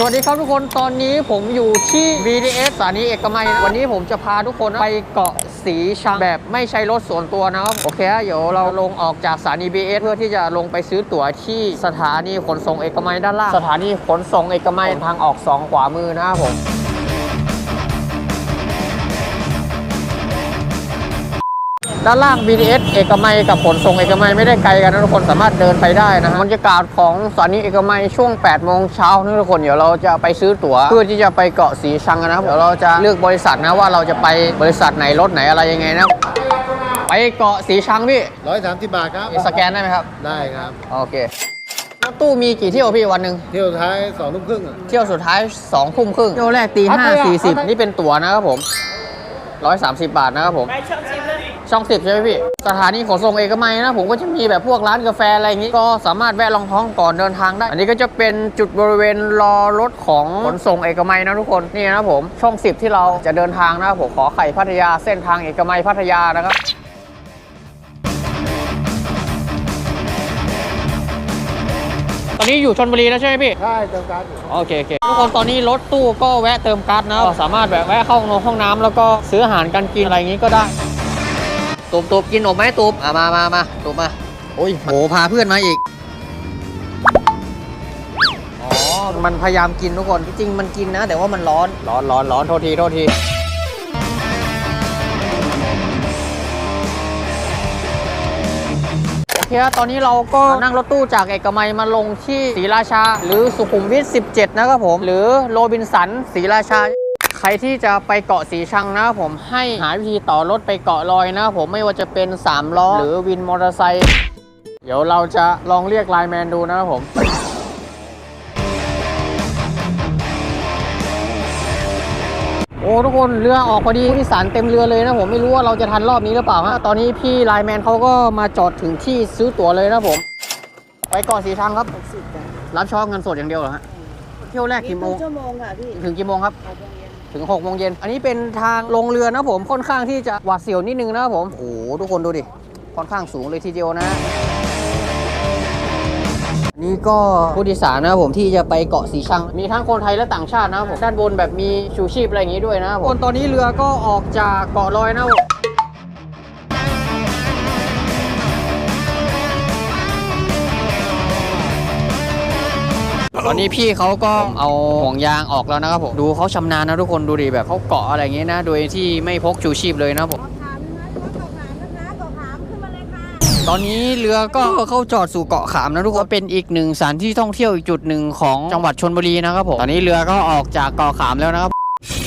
สวัสดีครับทุกคนตอนนี้ผมอยู่ที่ BTS สถานีเอกมัยวันนี้ผมจะพาทุกคนไปเกาะสีชังแบบไม่ใช้รถส่วนตัวนะครับโอเคฮะเดี๋ยวเราลงออกจากสถานี BTS เพื่อที่จะลงไปซื้อตั๋วที่สถานีขนส่งเอกมัยด้านล่างสถานีขนส่งเอกมัยทางออกสองขวามือนะครับผม ด้านล่าง BTS เอกมัยกับขนส่งเอกมัยไม่ได้ไกลกันนะทุกคนสามารถเดินไปได้นะฮะบรรยากาศของสถานีเอกมัยช่วง8โมงเช้านะทุกคนเดี๋ยวเราจะไปซื้อตั๋วเพื่อที่จะไปเกาะสีชังกันนะครับเดี๋ยวเราจะเลือกบริษัทนะว่าเราจะไปบริษัทไหนรถไหนอะไรยังไงนะไปเกาะสีชังพี่ร้อยสามสิบบาทครับ สแกนได้ไหมครับ ได้ครับ โอเครถตู้มีกี่เที่ยวพี่วันหนึ่งเที่ยวท้ายสองทุ่มครึ่งอะเที่ยวสุดท้าย2ทุ่มครึ่งเที่ยวแรกตีห้าสี่สิบนี่เป็นตั๋วนะครับผม130บาทนะครับผม ช่องสิบใช่ไหมพี่สถานีขนส่งเอกมัยนะ ผมก็จะมีแบบพวกร้านกาแฟอะไรอย่างนี้ ก็สามารถแวะลองท้องก่อนเดินทางได้ อันนี้ก็จะเป็นจุดบริเวณรอรถของขนส่งเอกมัยนะทุกคนนี่นะผมช่องสิบที่เราจะเดินทางนะครับผมขอไข่พัทยาเส้นทางเอกมัยพัทยานะครับตอนนี้อยู่ชนบุรีแล้วใช่ไหมพี่ ใช่เติมการอยู่โอเคโอเคทุกคนตอนนี้รถตู้ก็แวะเติมก๊าซนะก็สามารถแบบแวะเข้าห้องน้ำแล้วก็ซื้ออาหารการกินอะไรอย่างนี้ก็ได้ ตูบตูบกินหนมไหมตูบอะมามามาตูบมาโอ้ยโหพาเพื่อนมาอีกอ๋อมันพยายามกินทุกคนจริงๆมันกินนะ แต่ว่ามันร้อนร้อนร้อนร้อนโทษทีโทษทีโอเคครับตอนนี้เราก็นั่งรถตู้จากเอกมัยมาลงที่ศรีราชา หรือสุขุมวิท 17 นะครับผม หรือโรบินสันศรีราชา ใครที่จะไปเกาะสีชังนะครับผมให้หาวิธีต่อรถไปเกาะลอยนะครับผมไม่ว่าจะเป็น3ล้อหรือวินมอเตอร์ไซค์เดี๋ยวเราจะลองเรียกไลน์แมนดูนะครับผมโอ้ทุกคนเรือออกพอดีผู้โดยสารเต็มเรือเลยนะผมไม่รู้ว่าเราจะทันรอบนี้หรือเปล่าฮะตอนนี้พี่ไลน์แมนเขาก็มาจอดถึงที่ซื้อตั๋วเลยนะผม ไปเกาะสีชังครับรับชอบเงินสดอย่างเดียวเหรอฮะเที่ยวแรกกี่โมงชั่วโมงค่ะพี่ ถึงกี่โมงครับหกโมงเย็น ถึง6โมงเย็น อันนี้เป็นทางลงเรือนะผม ค่อนข้างที่จะหวาดเสียวนิดนึงนะครับผม โอ้โห ทุกคนดูดิ ค่อนข้างสูงเลยทีเดียวนะ นี่ก็ผู้โดยสารนะครับผมที่จะไปเกาะสีชัง มีทั้งคนไทยและต่างชาตินะครับผม ด้านบนแบบมีชูชีพอะไรอย่างนี้ด้วยนะครับผมคนตอนนี้เรือก็ออกจากเกาะลอยนะครับ ตอนนี้พี่เขาก็เอาห่วงยางออกแล้วนะครับผมดูเขาชำนาญนะทุกคนดูดิแบบเขาเกาะอะไรอย่างงี้นะ โดยที่ไม่พกชูชีพเลยนะครับผมขอถามนะเจ้าขามนะคะขอถามขึ้นมาเลยค่ะ ตอนนี้เรือก็เข้าจอดสู่เกาะขามนะทุกคนเป็นอีกหนึ่งสถานที่ท่องเที่ยวอีกจุดหนึ่งของจังหวัดชนบุรีนะครับผมตอนนี้เรือก็ออกจากเกาะขามแล้วนะครับ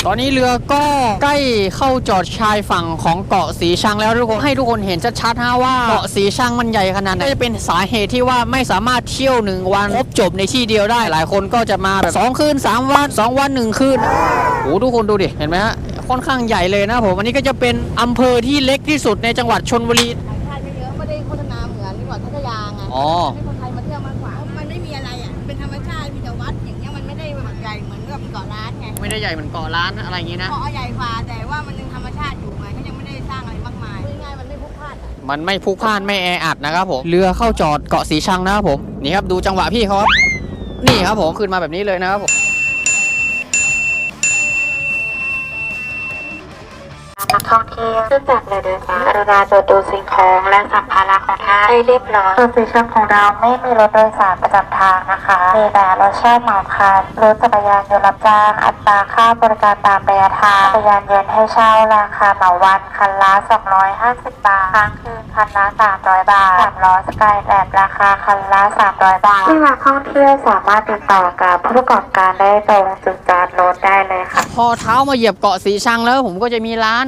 ตอนนี้เรือก็ใกล้เข้าจอดชายฝั่งของเกาะสีชังแล้วทุกคนให้ทุกคนเห็นชัดๆนะว่าเกาะสีชังมันใหญ่ขนาดไหนก็จะเป็นสาเหตุที่ว่าไม่สามารถเที่ยวหนึ่งวันครบจบในที่เดียวได้หลายคนก็จะมาแบบสองคืนสามวันสองวันหนึ่งคืนโอ้โหทุกคนดูดิเห็นไหมฮะค่อนข้างใหญ่เลยนะผมอันนี้ก็จะเป็นอำเภอที่เล็กที่สุดในจังหวัดชนบุรีต่างชาติไม่เยอะไม่ได้โฆษณาเหมือนที่ก่อนพัทยาไงอ๋อให้คนไทยมาเที่ยวม ไงไม่ได้ใหญ่เหมือนเกาะล้านอะไรอย่างนี้นะ เกาะใหญ่กว่าแต่ว่ามันยังธรรมชาติอยู่ไงเขายังไม่ได้สร้างอะไรมากมายง่ายๆมันไม่พลุกพล่านอะมันไม่พลุกพล่านไม่แออัดนะครับผม เรือเข้าจอดเกาะสีชังนะครับผม นี่ครับดูจังหวะพี่เขาครับนี่ครับผมขึ้นมาแบบนี้เลยนะครับผม ท่องเที่ยวขึ้นจากเรือโดยสารกรุณาตรวจดูสิ่งของและสัมภาระของท่านให้เรียบร้อยส่วนสีชังของเราไม่มีรถโดยสารประจำทางนะคะ มีแต่รถเช่าเหมาคันรถจักรยานยนต์รับจ้าง อัตราค่าบริการตามระยะทางจักรยานยนต์ให้เช่าราคาเหมาวันคันละ 250 บาทค้างคืนคันละ 300 บาทสามล้อสกายแลบราคาคันละ 300 บาทที่นักท่องเที่ยวสามารถติดต่อกับผู้ประกอบการได้ตรงจุดจอดรถได้เลยค่ะ พอเท้ามาเหยียบเกาะสีชังแล้วผมก็จะมีร้าน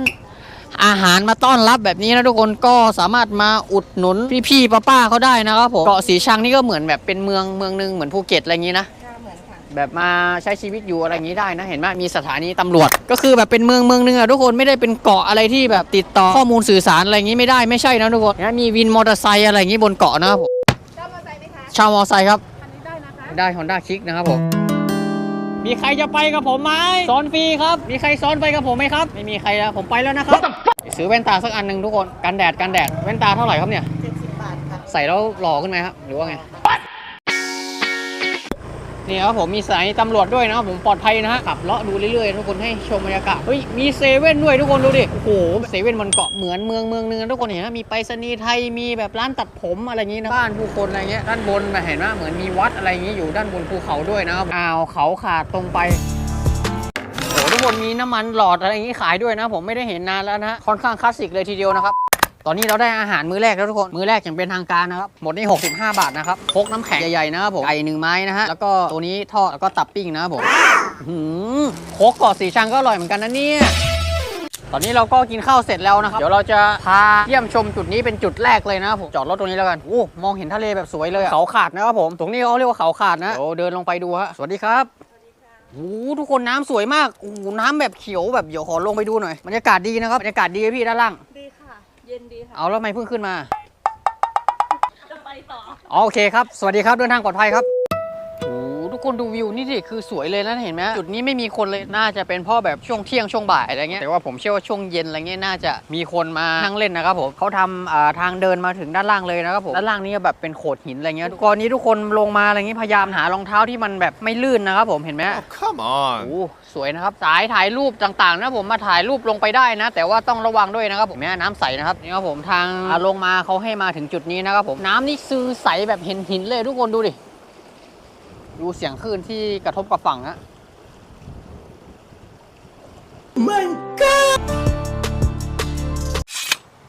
อาหารมาต้อนรับแบบนี้นะทุกคนก็สามารถมาอุดหนุนพี่ๆป้าๆเขาได้นะครับผมเกาะสีชังนี่ก็เหมือนแบบเป็นเมืองเมืองหนึงเหมือนภูเก็ตอะไรอย่างนี้นะ เหมือนค่ะ แบบมาใช้ชีวิตอยู่อะไรอย่างนี้ได้นะ เห็นไหมมีสถานีตำรวจ ก็คือแบบเป็นเมืองเมืองหนึงอะทุกคนไม่ได้เป็นเกาะอะไรที่แบบติดต่อข้อมูลสื่อสารอะไรอย่างนี้ไม่ได้ไม่ใช่นะทุกคนนะมีวินมอเตอร์ไซค์อะไรอย่างนี้บนเกาะนะครับผมเจ้ามอเตอร์ไซค์ไหมคะเชาวมอเตอร์ไซค์ครับ คันนี้ได้นะคะ ได้ Honda คลิกนะครับผม มีใครจะไปกับผมไหมซ้อนฟรีครับ มีใครซ้อนไปกับผมไหมครับ ไม่มีใครแล้วผมไปแล้วนะครับ ซื้อแว่นตาสักอันหนึ่งทุกคน กันแดดกันแดด แว่นตาเท่าไหร่ครับเนี่ย70บาทค่ะใส่แล้วหล่อขึ้นไหมครับ หรือว่าไง นี่ครับผมมีสายตำรวจด้วยนะครับผมปลอดภัยนะฮะขับเลาะดูเรื่อยๆ ทุกคนให้ชมบรรยากาศเฮ้ยมีเซเว่นด้วยทุกคนดูดิโอ้โหเซเว่นมันเกาะเหมือนเมืองเมืองนึงทุกคนเห็นไหมมีไปรษณีย์ไทยมีแบบร้านตัดผมอะไรอย่างงี้นะบ้านผู้คนอะไรเงี้ยด้านบนมาเห็นว่าเหมือนมีวัดอะไรอย่างงี้อยู่ด้านบนภูเขาด้วยนะครับอ้าวเขาขาดตรงไปโอ้ทุกคนมีน้ำมันหลอดอะไรอย่างนี้ขายด้วยนะ ผมไม่ได้เห็นนานแล้วนะค่อนข้างคลาสสิกเลยทีเดียวนะครับ ตอนนี้เราได้อาหารมื้อแรกแล้วทุกคน มื้อแรกอย่างเป็นทางการนะครับ หมดนี่ 65 บาทนะครับพกน้ำแข็งใหญ่ๆนะครับผมไก่หนึ่งไม้นะฮะ แล้วก็ตัวนี้ทอดแล้วก็ตับปิ้งนะครับผมหืมโคกกาะสีชังก็อร่อยเหมือนกันนะเนี่ยตอนนี้เราก็กินข้าวเสร็จแล้วนะครับ เดี๋ยวเราจะพาเยี่ยมชมจุดนี้เป็นจุดแรกเลยนะครับผม จอดรถตรงนี้แล้วกัน โอ้ มองเห็นทะเลแบบสวยเลย เขาขาดนะครับผม ตรงนี้เขาเรียกว่าเขาขาดนะ เดี๋ยวเดินลงไปดูฮะ สวัสดีครับโอ้หทุกคนน้ำสวยมากโอ้น้ำแบบเขียวแบบเดี๋ยวขอลงไปดูหน่อยบรรยากาศดีนะครับบรรยากาศดีพี่ด้านล่าง เย็นดีค่ะเอาแล้วทำไมเพิ่งขึ้นมา จะไปต่อ อ๋อโอเคครับ สวัสดีครับเดินทางปลอดภัยครับโอ้โหทุก คนดูวิวนี่สิคือสวยเลยนะเห็นไหมจุดนี้ไม่มีคนเลยน่าจะเป็นเพ่อแบบช่วงเที่ยงช่วงบ่ายอะไรเงี้ยแต่ว่าผมเชื่อว่าช่วงเย็นอะไรเงี้ยน่าจะมีคนมานั่งเล่นนะครับผมเขาทำอ่าทางเดินมาถึงด้านล่างเลยนะครับผมด้านล่างนี้แบบเป็นโขดหินอะไรเงี้ยตอนนี้ทุกคนลงมาอะไรเงี้ยพยายามหารองเท้าที่มันแบบไม่ลื่นนะครับผมเห็นไหม Oh, come โอ้ on. โหสวยนะครับสายถ่ายรูปต่างๆนะผมมาถ่ายรูปลงไปได้นะ แต่ว่าต้องระวังด้วยนะครับผมเนี่ยน้ำใสนะครับนี่ครับผมทางอ่าลงมาเขาให้มาถึงจุดนี้นะครับผมน้ำนี่ซื้อใสแบบเห็นหินเลยทุกคนดูดิ ดูเสียงคลื่นที่กระทบกับฝั่งนะ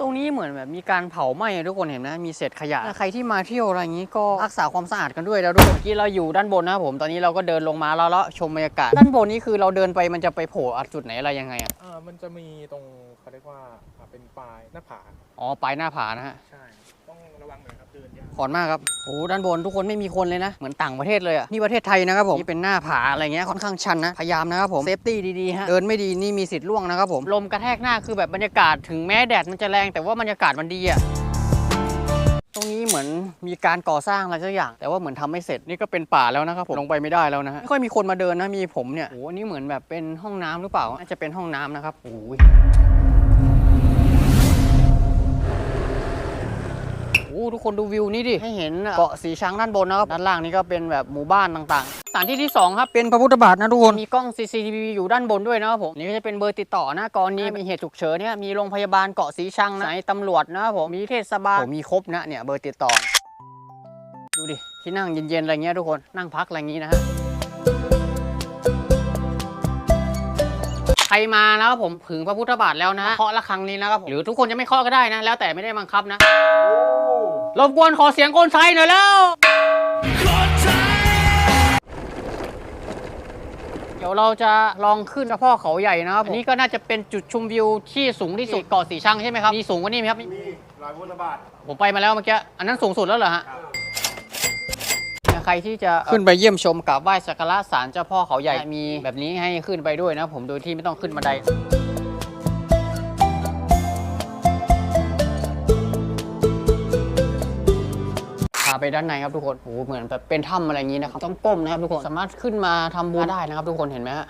ตรงนี้เหมือนแบบมีการเผาไหม้อะทุกคนเห็นไหมมีเศษขยะใครที่มาเที่ยวอะไรอย่างนี้ก็รักษาความสะอาดกันด้วยแล้วด้วยเมื่อกี้เราอยู่ด้านบนนะครับผม ตอนนี้เราก็เดินลงมาแล้วแล้วชมบรรยากาศด้านบนนี้คือเราเดินไปมันจะไปโผล่จุดไหนอะไรยังไงอะอ่ามันจะมีตรงเขาเรียกว่าอ่าเป็นปลายหน้าผาอ๋อปลายหน้าผานะฮะใช่ต้อง ระวังหน่อยครับเดินยากขอนมากครับโอ้ด้านบนทุกคนไม่มีคนเลยนะ เหมือนต่างประเทศเลยอะนี่ประเทศไทยนะครับผมนี่เป็นหน้าผาอะไรเงี้ยค่อนข้างชันนะ พยายามนะครับผมเซฟตี้ดีๆฮะเดินไม่ดีนี่มีสิทธิ์ล่วงนะครับผมลมกระแทกหน้าคือแบบบรรยากาศถึงแม้แดดมันจะแรงแต่ว่าบรรยากาศมันดีอะตรงนี้เหมือนมีการก่อสร้างอะไรสักอย่าง แต่ว่าเหมือนทำไม่เสร็จนี่ก็เป็นป่าแล้วนะครับผมลงไปไม่ได้แล้วนะฮะไม่ค่อยมีคนมาเดินนะมีผมเนี่ยโอ้โหอันนี่เหมือนแบบเป็นห้องน้ำหรือเปล่าน่าจะเป็นห้องน้ำนะครับโอ้ย โอ้ทุกคนดูวิวนี้ดิ ให้เห็นเกาะสีชังด้านบนนะครับ ด้านล่างนี่ก็เป็นแบบหมู่บ้านต่างๆ สถานที่ที่ 2 ครับ เป็นพระพุทธบาทนะทุกคน มีกล้อง CCTV อยู่ด้านบนด้วยนะครับผม นี่ก็จะเป็นเบอร์ติดต่อนะกรณีมีเหตุฉุกเฉินเนี่ยมีโรงพยาบาลเกาะสีชังนะสายตำรวจนะครับผม มีเทศบาลโอ้มีครบนะเนี่ยเบอร์ติดต่อ ดูดิที่นั่งเย็นๆอะไรเงี้ยทุกคนนั่งพักอะไรอย่างงี้นะฮะ ใครมานะครับผมถึงพระพุทธบาทแล้วนะเคาะละครั้งนี้นะครับผมหรือทุกคนจะไม่เคาะก็ได้นะ แล้วแต่ไม่ได้บังคับนะรบกวนขอเสียงคนไทยหน่อยแล้วเดี๋ยวเราจะลองขึ้นเจ้าพ่อเขาใหญ่นะครับอันนี้ก็น่าจะเป็นจุดชมวิวที่สูงที่สุดเกาะสีชังใช่ไหมครับมีสูงกว่านี้ไหมครับมีรอยพุทธบาทผมไปมาแล้วเมื่อกี้อันนั้นสูงสุดแล้วเหรอฮะ ใครที่จะขึ้นไปเยี่ยมชมกราบไหว้สักการะศาลเจ้าพ่อเขาใหญ่มีแบบนี้ให้ขึ้นไปด้วยนะผมโดยที่ไม่ต้องขึ้นบันไดพาไปด้านในครับทุกคนโอ้โหเหมือนแบบเป็นถ้ำอะไรอย่างนี้นะครับ ต้องก้มนะครับทุกคน สามารถขึ้นมาทำบุญได้นะครับ ทุกคน เห็นไหมฮะ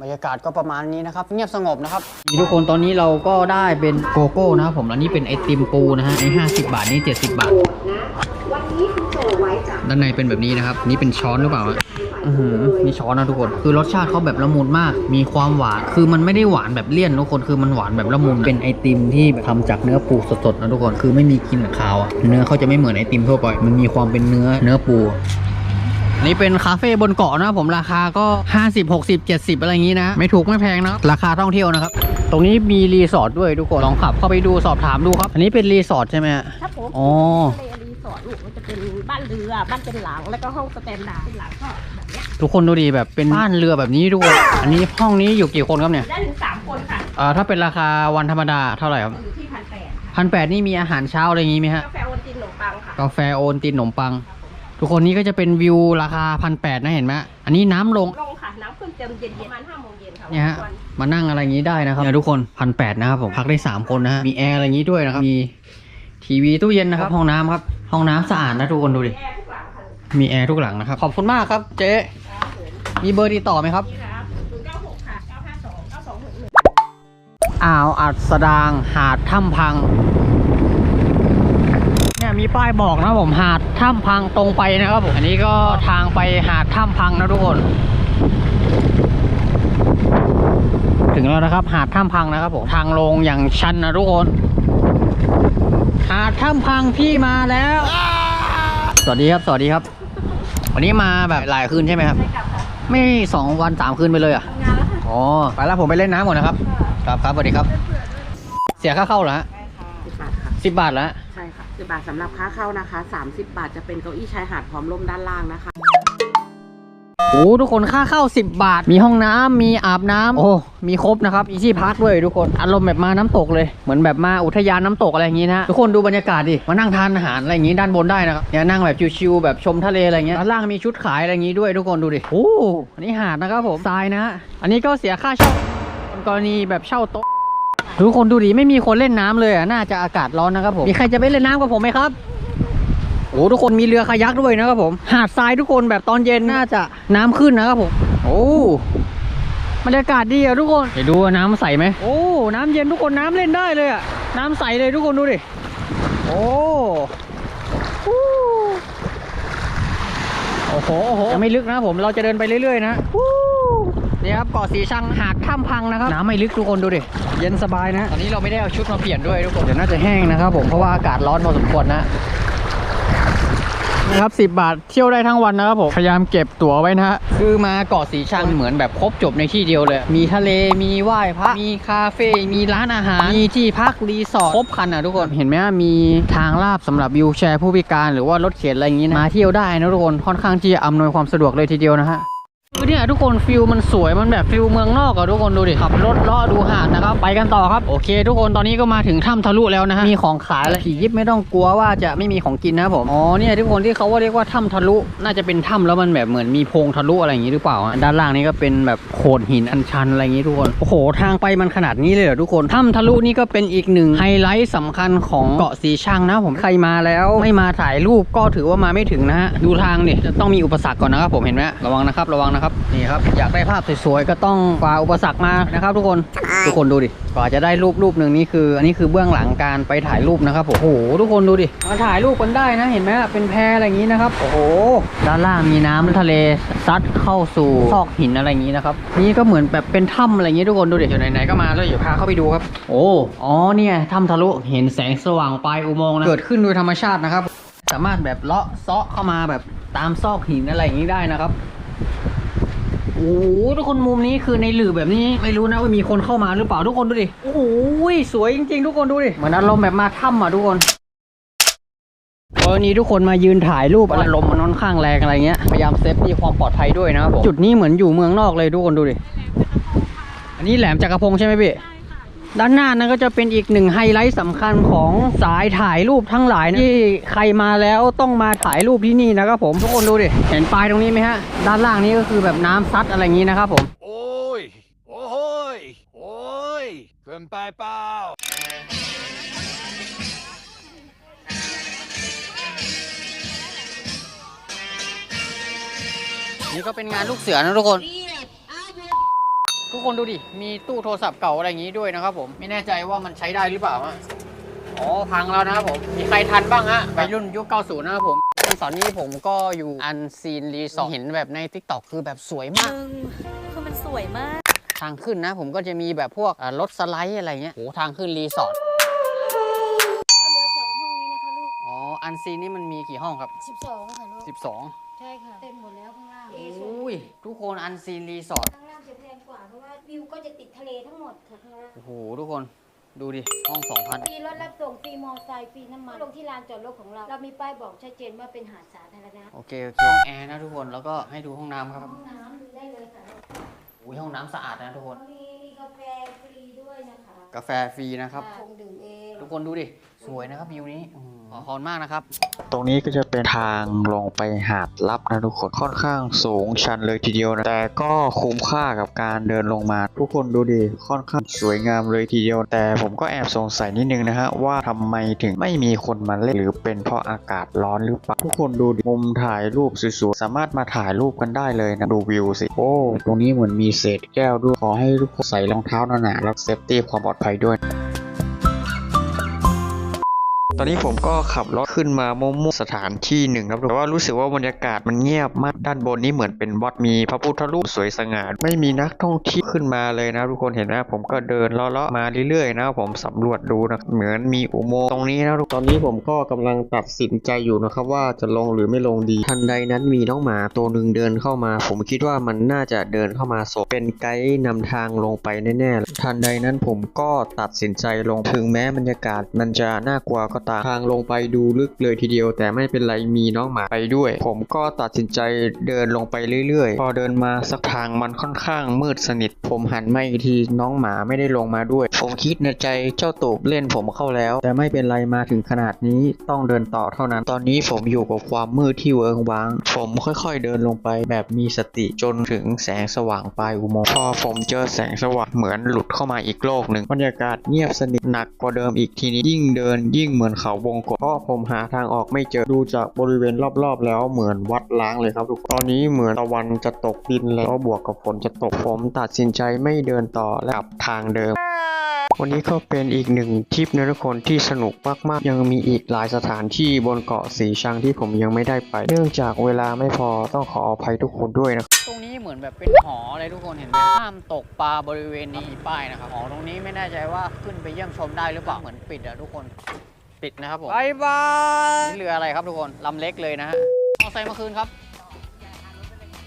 บรรยากาศก็ประมาณนี้นะครับ เงียบสงบนะครับ ทุกคน ตอนนี้เราก็ได้เป็นโกโก้นะครับผม แล้วนี่เป็นไอติมปูนะฮะนี่50บาท นี่70บาท ด้านในเป็นแบบนี้นะครับ นี่เป็นช้อนหรือเปล่าฮะอือหือมีช้อนนะทุกคน คือรสชาติเขาแบบละมุนมาก มีความหวาน คือมันไม่ได้หวานแบบเลี่ยนทุกคน คือมันหวานแบบละมุน เป็นไอติมที่ทำจากเนื้อปูสดๆนะทุกคน คือไม่มีกลินคาวอะเนื้อเขาจะไม่เหมือนไอติมทั่วไป มันมีความเป็นเนื้อเนื้อปูนี่เป็นคาเฟ่บนเกาะนะครับผมราคาก็ 50 60 70 อะไรอย่างนี้นะ ไม่ถูกไม่แพงนะราคาท่องเที่ยวนะครับ ตรงนี้มีรีสอร์ทด้วยทุกคน ลองขับเข้าไปดูสอบถามดูครับ อันนี้เป็นรีสอร์ทใช่ไหมฮะครับผมอ๋อ บ้านเรือบ้านเป็นหลังแล้วก็ห้องสแตนดาร์ดเป็นหลังก็แบบเนี้ยทุกคนดูดีแบบเป็นบ้านเรือแบบนี้ทุกคนอันนี้ห้องนี้อยู่กี่คนครับเนี่ยได้ถึงสามคนค่ะเอ่อถ้าเป็นราคาวันธรรมดาเท่าไหร่ครับอยู่ที่พันแปดค่ะพันแปดนี่มีอาหารเช้าอะไรอย่างงี้ไหมฮะกาแฟโอนตินขนมปังค่ะกาแฟโอนตินขนมปัง ทุกคนนี้ก็จะเป็นวิวราคาพันแปดนะเห็นไหมอันนี้น้ำลง ลงค่ะน้ำขึ้นเต็มเย็นๆประมาณห้าโมงเย็นค่ะเนี่ยฮะ วัน มานั่งอะไรอย่างนี้ได้นะครับเนี่ยทุกคนพันแปดนะครับผมพักได้สามคนนะฮะมีแอร์อะไรอย่างนี้ด้วยนะครับ มีทีวีตู้เย็นนะครับห้องน้ำครับ ห้องน้ำสะอาดนะทุกคนดูดิแอร์ทุกหลังค่ะมีแอร์ทุกหลังนะครับ ขอบคุณมากครับเจ๊ครับผมมีเบอร์ติดต่อไหมครับนี่ครับศูนย์เก้าหกค่ะเก้าห้าสองเก้าสองหนึ่งหนึ่งอ่าวอัดสดางหาดถ้ำพัง เนี่ยมีมีป้ายบอกนะครับผมหาดถ้ำพังตรงไปนะครับผม อันนี้ก็ทางไปหาดถ้ำพังนะทุกคน ถึงแล้วนะครับ หาดถ้ำพังนะครับผม ทางลงอย่างชันนะทุกคน หาดถ้ำพังพี่มาแล้ว สวัสดีครับ สวัสดีครับ วันนี้มาแบบหลายคืนใช่ไหมครับ ไม่สองวันสามคืนไปเลยเหรอะอ๋อ ไปแล้วผมไปเล่นน้ำก่อนนะครับ ครับครับสวัสดีครับ เสียค่าเข้าเหรอฮะสิบบาทค่ะสิบบาทแล้วใช่ค่ะสิบบาทสำหรับค่าเข้านะคะสามสิบบาทจะเป็นเก้าอี้ชายหาดพร้อมร่มด้านล่างนะคะ โอ้ทุกคนค่าเข้า 10 บาท มีห้องน้ำมีอาบน้ำโอ้ มีครบนะครับอีซี่พักด้วยทุกคน อารมณ์แบบมาน้ำตกเลย เหมือนแบบมาอุทยานน้ำตกอะไรอย่างงี้นะ ทุกคนดูบรรยากาศดิ มานั่งทานอาหารอะไรอย่างงี้ด้านบนได้นะครับเนี่ยนั่งแบบชิวๆแบบชมทะเลอะไรเงี้ยด้านล่างมีชุดขายอะไรอย่างงี้ด้วยทุกคนดูดิ โอ้ อันนี้หาดนะครับผมทรายนะฮะ อันนี้ก็เสียค่าเช่ากรณีแบบเช่าโต๊ะทุกคนดูดิไม่มีคนเล่นน้ำเลยอะ น่าจะอากาศร้อนนะครับผม มีใครจะไปเล่นน้ำกับผมไหมครับ โอ้ทุกคนมีเรือคายักด้วยนะครับผม หาดทรายทุกคนแบบตอนเย็นน่าจะน้ำขึ้นนะครับผม โอ้บรรยากาศดีอะทุกคนเดี๋ยวดูว่าน้ำใสไหมโอ้น้ำเย็นทุกคนน้ำเล่นได้เลยอะน้ำใสเลยทุกคนดูดิโอ้ฮู้โอ้โหโอ้โหยังไม่ลึกนะครับผมเราจะเดินไปเรื่อยๆนะฮู้นี่ครับเกาะสีชังหาดถ้ำพังนะครับน้ำไม่ลึกทุกคนดูดิเย็นสบายนะ ตอนนี้เราไม่ได้เอาชุดมาเปลี่ยนด้วยทุกคนเดี๋ยวน่าจะแห้งนะครับผมเพราะว่าอากาศร้อนพอสมควรนะ นะครับ 10 บาทเที่ยวได้ทั้งวันนะครับผม พยายามเก็บตั๋วไว้นะฮะ คือมาเกาะสีชังเหมือนแบบครบจบในที่เดียวเลย มีทะเล มีไหว้พระ มีคาเฟ่ มีร้านอาหาร มีที่พักรีสอร์ท ครบครันอะทุกคน เห็นไหมมีทางลาบสำหรับวิวแชร์ผู้พิการหรือว่ารถเข็นอะไรอย่างนี้นะ มาเที่ยวได้นะทุกคน ค่อนข้างที่จะอำนวยความสะดวกเลยทีเดียวนะฮะ เนี่ยทุกคนฟิลมันสวยมันแบบฟิลเมืองนอกอะทุกคนดูดิขับรถเลาะดูหาดนะครับไปกันต่อครับโอเค ทุกคนตอนนี้ก็มาถึงถ้ำทะลุแล้วนะฮะมีของขายแล้วผียิบไม่ต้องกลัวว่าจะไม่มีของกินนะครับผมอ๋อเนี่ยทุกคนที่เขาว่าเรียกว่าถ้ำทะลุน่าจะเป็นถ้ำแล้วมันแบบเหมือนมีโพรงทะลุอะไรอย่างงี้หรือเปล่าอะด้านล่างนี้ก็เป็นแบบโขดหินอันชันอะไรอย่างงี้ทุกคนโอ้โหทางไปมันขนาดนี้เลยเหรอทุกคนถ้ำทะลุนี่ก็เป็นอีกหนึ่งไฮไลท์สำคัญของเกาะสีชังนะผมใครมาแล้วไม่มาถ่ายรูปก็ถือว่ามาไม่ถึงนะฮะดูทางดิจะต้องมีอุปสรรคก่อนนะครับผมเห็นไหมระวังนะครับระวังนะครับนี่ครับอยากได้ภาพสวยๆก็ต้องฝ่าอุปสรรคมานะครับ ทุกคนทุกคนดูดิกว่าจะได้รูปรูปหนึ่งนี่คือ อันนี้คือเบื้องหลังการไปถ่ายรูปนะครับโอ้โหทุกคนดูดิมาถ่ายรูปกันได้นะเห็นไหมเป็นแพอะไรอย่างนี้นะครับโอ้โหด้านล่างมีน้ำทะเลซัดเข้าสู่ซอกหินอะไรอย่างนี้นะครับนี่ก็เหมือนแบบเป็นถ้ำอะไรอย่างนี้ทุกคนดูดิอยู่ไหนๆก็มาแล้วอย่าพาเข้าไปดูครับ โอ้อ๋อเนี่ยถ้ำทะลุเห็นแสงสว่างปลายอุโมงค์นะเกิดขึ้นโดยธรรมชาตินะครับ สามารถแบบเลาะเซาะเข้ามาแบบตามซอกหินอะไรอย่างนี้ได้นะครับโอ้โห ทุกคนมุมนี้คือในหลือแบบนี้ไม่รู้นะว่ามีคนเข้ามาหรือเปล่าทุกคนดูดิโอ้โหสวยจริง ๆ ทุกคนดูดิเหมือนอารมณ์แบบมาถ้ำอะทุกคนวันนี้ทุกคนมายืนถ่ายรูปอารมณ์มันค่อนข้างแรงอะไรเงี้ยพยายามเซฟตี้ความปลอดภัยด้วยนะครับผมจุดนี้เหมือนอยู่เมืองนอกเลยทุกคนดูดิอันนี้แหลมจักรพงใช่ไหมพี่ ด้านหน้านั้นก็จะเป็นอีกหนึ่งไฮไลท์สำคัญของสายถ่ายรูปทั้งหลายนะที่ใครมาแล้วต้องมาถ่ายรูปที่นี่นะครับผมทุกคนดูดิเห็นปลายตรงนี้ไหมฮะด้านล่างนี้ก็คือแบบน้ำซัดอะไรอย่างนี้นะครับผม โอ้ยโอ้ยโอ้ยเกินไปเปล่านี่ก็เป็นงานลูกเสือนะทุกคน ทุกคนดูดิ มีตู้โทรศัพท์เก่าอะไรอย่างนี้ด้วยนะครับผม ไม่แน่ใจว่ามันใช้ได้หรือเปล่าฮะอ๋อ พังแล้วนะครับผม มีใครทันบ้างฮะไปรุ่นยุค 90 นะครับผมตอนนี้ผมก็อยู่อันซีนรีสอร์ทเห็นแบบใน t ิ k t o k คือแบบสวยมาก มึงคือมันสวยมาก ทางขึ้นนะ ผมก็จะมีแบบพวกอ่ารถสไลด์อะไรเงี้ยโหทางขึ้นรีสอร์ทก็เหลือสองห้องนี้นะคะลูกอ๋อ อันซีนนี่มันมีกี่ห้องครับ สิบสองค่ะลูก 12 ใช่ค่ะ เต็มหมดแล้วข้างล่างเอโอส่วน้ย ทุกคนอันซีนรีสอร์ท ข้างล่างจะแพ งกว่าเพราะว่าวิวก็จะติดทะเลทั้งหมดค่ะข้างล่างโอ้โหทุกคนดูดิ ห้อง2,000ฟรีรถรับส่งฟรีมอเตอร์ไซค์ฟรีน้ำมันลงที่ลานจอดรถของเรา เรามีป้ายบอกชัดเจนว่าเป็นหาดสาธารณะโอเคโอเคห้องแอร์นะทุกคนแล้วก็ให้ดูห้องน้ำครับห้องน้ำดูได้เลยค่ะอุ้ยห้องน้ำสะอาดนะทุกคน มีมีกาแฟฟรีด้วยนะคะ กาแฟฟรีนะครับ ชงดื่มเอง ทุกคนดูดิ สวยนะครับวิวนี้อืม ขอขอบคุณมากนะครับ ตรงนี้ก็จะเป็นทางลงไปหาดลับนะทุกคนค่อนข้างสูงชันเลยทีเดียวนะแต่ก็คุ้มค่ากับการเดินลงมา ทุกคนดูดิค่อนข้างสวยงามเลยทีเดียว แต่ผมก็แอบสงสัยนิดนึงนะฮะว่าทำไมถึงไม่มีคนมาเล่นหรือเป็นเพราะอากาศร้อนหรือเปล่าทุกคนดูดิมุมถ่ายรูปสวยๆสามารถมาถ่ายรูปกันได้เลยนะดูวิวสิโอ้ตรงนี้เหมือนมีเศษแก้วด้วยขอให้ทุกคนใส่รองเท้าหนาๆแล้วเซฟตี้ความปลอดภัยด้วย ตอนนี้ผมก็ขับรถขึ้นมามุ่งสถานที่หนึ่งครับแต่ว่ารู้สึกว่าบรรยากาศมันเงียบมากด้านบนนี้เหมือนเป็นวัดมีพระพุทธรูปสวยสง่าไม่มีนักท่องเที่ยวขึ้นมาเลยนะทุกคนเห็นไหมผมก็เดินเลาะๆมาเรื่อยๆนะผมสำรวจดูนะเหมือนมีอุโมงค์ตรงนี้นะทุกตอนนี้ผมก็กำลังตัดสินใจอยู่นะครับว่าจะลงหรือไม่ลงดีทันใดนั้นมีน้องหมาตัวหนึ่งเดินเข้ามา ผมคิดว่ามันน่าจะเดินเข้ามาสบเป็นไกด์นำทางลงไปแน่ๆทันใดนั้นผมก็ตัดสินใจลงถึงแม้บรรยากาศมันจะน่ากลัวก็ตามทางลงไปดูลึกเลยทีเดียว แต่ไม่เป็นไรมีน้องหมาไปด้วย ผมก็ตัดสินใจเดินลงไปเรื่อยๆ พอเดินมาสักทางมันค่อนข้างมืดสนิท ผมหันมาอีกทีน้องหมาไม่ได้ลงมาด้วย ผมคิดในใจเจ้าตูบเล่นผมเข้าแล้ว แต่ไม่เป็นไรมาถึงขนาดนี้ต้องเดินต่อเท่านั้น ตอนนี้ผมอยู่กับความมืดที่เวิงว้าง ผมค่อยๆเดินลงไปแบบมีสติจนถึงแสงสว่างปลายอุโมงค์พอผมเจอแสงสว่างเหมือนหลุดเข้ามาอีกโลกหนึ่งบรรยากาศเงียบสนิทหนักกว่าเดิมอีกทีนี้ยิ่งเดินยิ่งเหมือนเขาวงกตเพราะผมหาทางออกไม่เจอดูจากบริเวณรอบๆ แล้วเหมือนวัดล้างเลยครับทุกคนตอนนี้เหมือนตะวันจะตกดินแล้วบวกกับฝนจะตกผมตัดสินใจไม่เดินต่อและกลับทางเดิมวันนี้ก็เป็นอีกหนึ่งทริปนะทุกคนที่สนุกมากๆ ยังมีอีกหลายสถานที่บนเกาะสีชังที่ผมยังไม่ได้ไป เนื่องจากเวลาไม่พอต้องขออภัยทุกคนด้วยนะตรงนี้เหมือนแบบเป็นหอเลยทุกคนเห็นไหมห้ามตกปลาบริเวณนี้ป้ายนะครับหอตรงนี้ไม่แน่ใจว่าขึ้นไปเยี่ยมชมได้หรือเปล่าเหมือนปิดอะทุกคน ปิดนะครับผมบายบายนี่เรืออะไรครับทุกคนลำเล็กเลยนะฮะเอาไซค์มาคืนครับ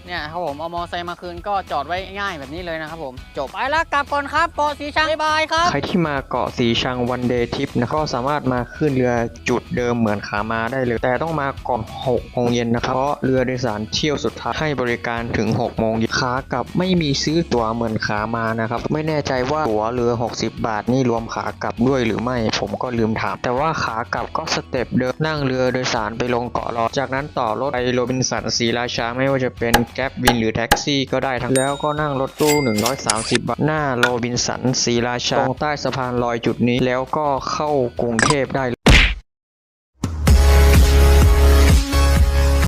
เนี่ยครับผมเอามอไซค์มาคืนก็จอดไว้ง่ายแบบนี้เลยนะครับผมจบไปแล้วกลับก่อนครับเกาะสีชังบ๊ายบายครับ ใครที่มาเกาะสีชังวันเดย์ทริปนะก็สามารถมาขึ้นเรือจุดเดิมเหมือนขามาได้เลย แต่ต้องมาก่อน6โมงเย็นนะครับเพราะเรือโดยสารเที่ยวสุดท้ายให้บริการถึง6โมงเย็น ขากับไม่มีซื้อตั๋วเหมือนขามานะครับ ไม่แน่ใจว่าตั๋วเรือ 60 บาทนี่รวมขากลับด้วยหรือไม่ ผมก็ลืมถาม แต่ว่าขากลับก็สเต็ปเดิมนั่งเรือโดยสารไปลงเกาะรอ จากนั้นต่อรถไปโรบินสันศรีราชาไม่ว่าจะเป็นแก๊ปวินหรือแท็กซี่ก็ได้ทั้งแล้วก็นั่งรถตู้ 130 บาท หน้าโรบินสันศรีราชาตรงใต้สะพานลอยจุดนี้แล้วก็เข้ากรุงเทพได้